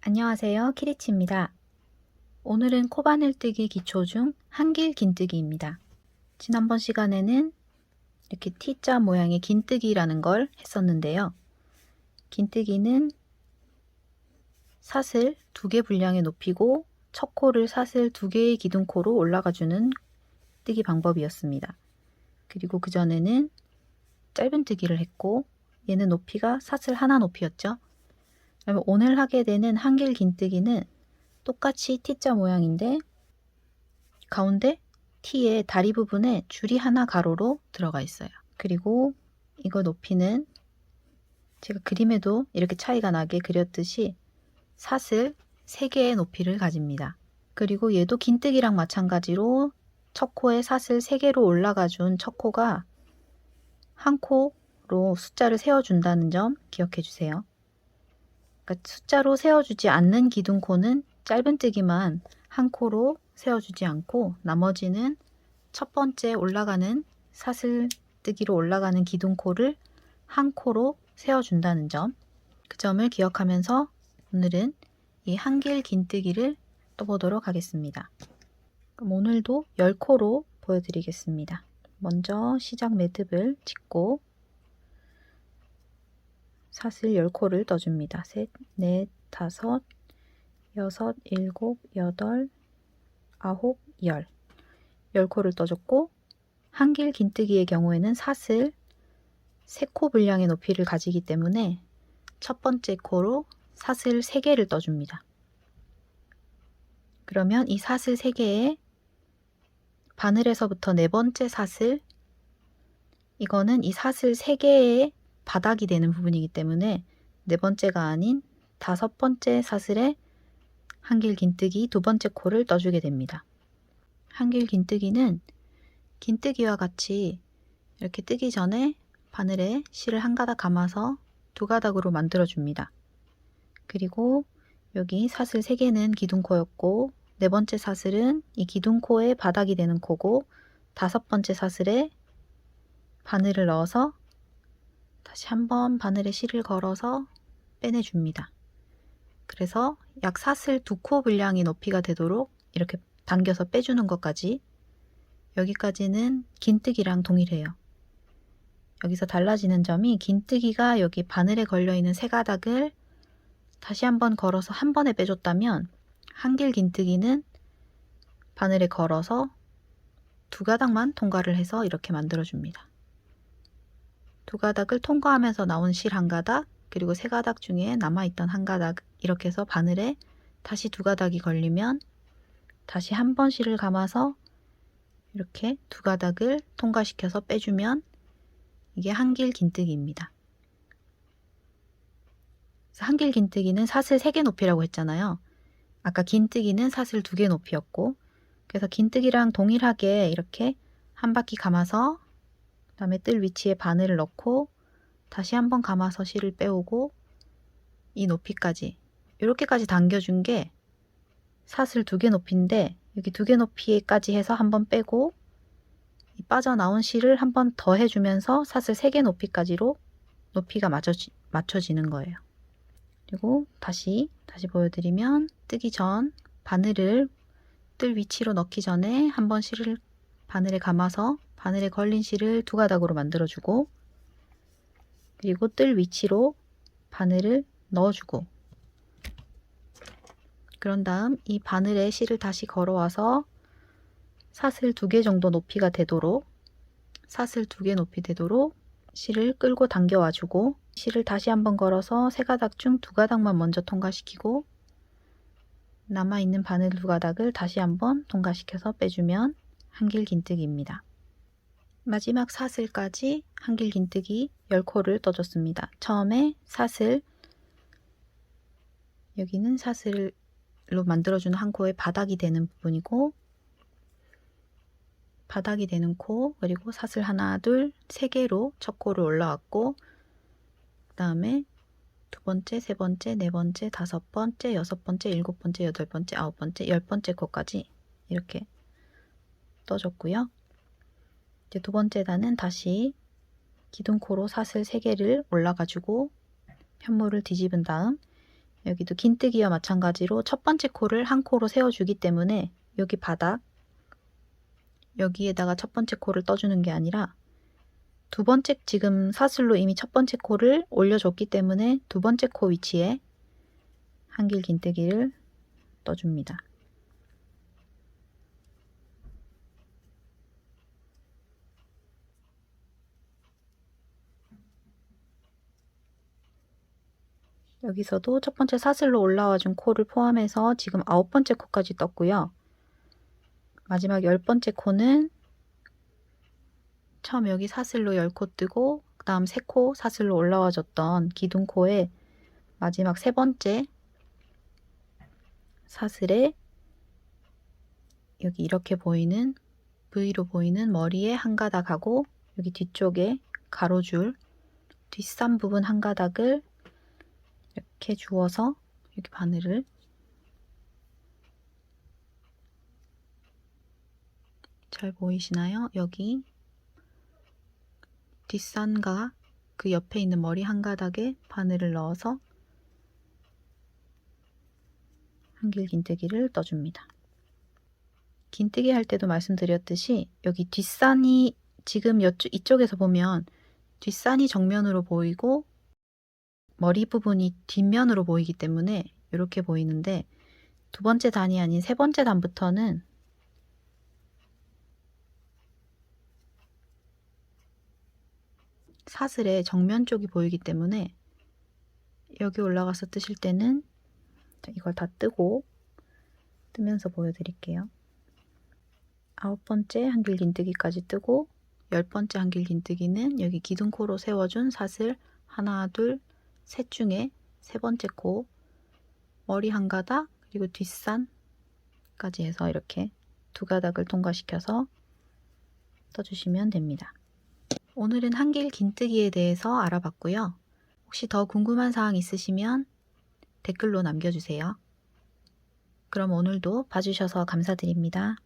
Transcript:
안녕하세요. 키리치입니다. 오늘은 코바늘뜨기 기초 중 한길 긴뜨기입니다. 지난번 시간에는 이렇게 T자 모양의 긴뜨기라는 걸 했었는데요. 긴뜨기는 사슬 두 개 분량에 높이고 첫 코를 사슬 두 개의 기둥코로 올라가주는 뜨기 방법이었습니다. 그리고 그 전에는 짧은 뜨기를 했고 얘는 높이가 사슬 하나 높이였죠. 그러면 오늘 하게 되는 한길 긴뜨기는 똑같이 T자 모양인데 가운데 T의 다리 부분에 줄이 하나 가로로 들어가 있어요. 그리고 이거 높이는 제가 그림에도 이렇게 차이가 나게 그렸듯이 사슬 3개의 높이를 가집니다. 그리고 얘도 긴뜨기랑 마찬가지로 첫 코에 사슬 3개로 올라가 준 첫 코가 한 코로 숫자를 세워준다는 점 기억해 주세요. 그러니까 숫자로 세워주지 않는 기둥코는 짧은뜨기만 한 코로 세워주지 않고 나머지는 첫 번째 올라가는 사슬뜨기로 올라가는 기둥코를 한 코로 세워준다는 점, 그 점을 기억하면서 오늘은 이 한길 긴뜨기를 떠보도록 하겠습니다. 그럼 오늘도 10코로 보여드리겠습니다. 먼저 시작 매듭을 짓고 사슬 10코를 떠줍니다. 셋, 넷, 다섯, 여섯, 일곱, 여덟, 아홉, 열. 10코를 떠줬고 한길 긴뜨기의 경우에는 사슬 3코 분량의 높이를 가지기 때문에 첫 번째 코로 사슬 3개를 떠줍니다. 그러면 이 사슬 3개에 바늘에서부터 네 번째 사슬 이거는 이 사슬 3개의 바닥이 되는 부분이기 때문에 네 번째가 아닌 다섯 번째 사슬에 한길 긴뜨기 두 번째 코를 떠주게 됩니다. 한길 긴뜨기는 긴뜨기와 같이 이렇게 뜨기 전에 바늘에 실을 한 가닥 감아서 두 가닥으로 만들어 줍니다. 그리고 여기 사슬 3개는 기둥코였고 네 번째 사슬은 이 기둥코의 바닥이 되는 코고 다섯 번째 사슬에 바늘을 넣어서 다시 한번 바늘에 실을 걸어서 빼내줍니다. 그래서 약 사슬 두 코 분량의 높이가 되도록 이렇게 당겨서 빼주는 것까지 여기까지는 긴뜨기랑 동일해요. 여기서 달라지는 점이 긴뜨기가 여기 바늘에 걸려있는 세 가닥을 다시 한번 걸어서 한 번에 빼줬다면 한길 긴뜨기는 바늘에 걸어서 두 가닥만 통과를 해서 이렇게 만들어줍니다. 두 가닥을 통과하면서 나온 실 한 가닥, 그리고 세 가닥 중에 남아있던 한 가닥 이렇게 해서 바늘에 다시 두 가닥이 걸리면 다시 한 번 실을 감아서 이렇게 두 가닥을 통과시켜서 빼주면 이게 한길 긴뜨기입니다. 한길 긴뜨기는 사슬 3개 높이라고 했잖아요. 아까 긴뜨기는 사슬 2개 높이였고 그래서 긴뜨기랑 동일하게 이렇게 한 바퀴 감아서 그 다음에 뜰 위치에 바늘을 넣고 다시 한번 감아서 실을 빼오고 이 높이까지 이렇게까지 당겨준 게 사슬 두 개 높이인데 여기 두 개 높이까지 해서 한번 빼고 이 빠져나온 실을 한번 더 해주면서 사슬 세 개 높이까지로 높이가 맞춰지, 맞춰지는 거예요. 그리고 다시 다시 보여드리면 뜨기 전 바늘을 뜰 위치로 넣기 전에 한번 실을 바늘에 감아서 바늘에 걸린 실을 두 가닥으로 만들어주고 그리고 뜰 위치로 바늘을 넣어주고 그런 다음 이 바늘에 실을 다시 걸어와서 사슬 두 개 정도 높이가 되도록 사슬 두 개 높이 되도록 실을 끌고 당겨와 주고 실을 다시 한번 걸어서 세 가닥 중 두 가닥만 먼저 통과시키고 남아있는 바늘 두 가닥을 다시 한번 통과시켜서 빼주면 한길 긴뜨기입니다. 마지막 사슬까지 한길 긴뜨기 10코를 떠줬습니다. 처음에 사슬 여기는 사슬로 만들어주는 한 코의 바닥이 되는 부분이고 바닥이 되는 코 그리고 사슬 하나 둘 세 개로 첫 코를 올라왔고 그 다음에 두 번째, 세 번째, 네 번째, 다섯 번째, 여섯 번째, 일곱 번째, 여덟 번째, 아홉 번째, 열 번째 코까지 이렇게 떠줬고요. 이제 두 번째 단은 다시 기둥코로 사슬 3개를 올라가지고 편물을 뒤집은 다음 여기도 긴뜨기와 마찬가지로 첫 번째 코를 한 코로 세워주기 때문에 여기 바닥 여기에다가 첫 번째 코를 떠주는 게 아니라 두 번째 지금 사슬로 이미 첫 번째 코를 올려줬기 때문에 두 번째 코 위치에 한길 긴뜨기를 떠줍니다. 여기서도 첫 번째 사슬로 올라와 준 코를 포함해서 지금 아홉 번째 코까지 떴고요. 마지막 열 번째 코는 처음 여기 사슬로 10코 뜨고 그 다음 3코 사슬로 올라와 줬던 기둥코에 마지막 세 번째 사슬에 여기 이렇게 보이는 V로 보이는 머리에 한 가닥하고 여기 뒤쪽에 가로줄 뒷산 부분 한 가닥을 이렇게 주어서 여기 바늘을 잘 보이시나요? 여기 뒷산과 그 옆에 있는 머리 한 가닥에 바늘을 넣어서 한길 긴뜨기를 떠줍니다. 긴뜨기 할 때도 말씀드렸듯이 여기 뒷산이 지금 이쪽에서 보면 뒷산이 정면으로 보이고 머리 부분이 뒷면으로 보이기 때문에 이렇게 보이는데 두 번째 단이 아닌 세 번째 단부터는 사슬의 정면 쪽이 보이기 때문에 여기 올라가서 뜨실 때는 이걸 다 뜨고 뜨면서 보여드릴게요. 아홉 번째 한길 긴뜨기까지 뜨고 열 번째 한길 긴뜨기는 여기 기둥코로 세워준 사슬 하나 둘 셋 중에 세 번째 코 머리 한 가닥 그리고 뒷산까지 해서 이렇게 두 가닥을 통과시켜서 떠주시면 됩니다. 오늘은 한길 긴뜨기에 대해서 알아봤고요. 혹시 더 궁금한 사항 있으시면 댓글로 남겨주세요. 그럼 오늘도 봐주셔서 감사드립니다.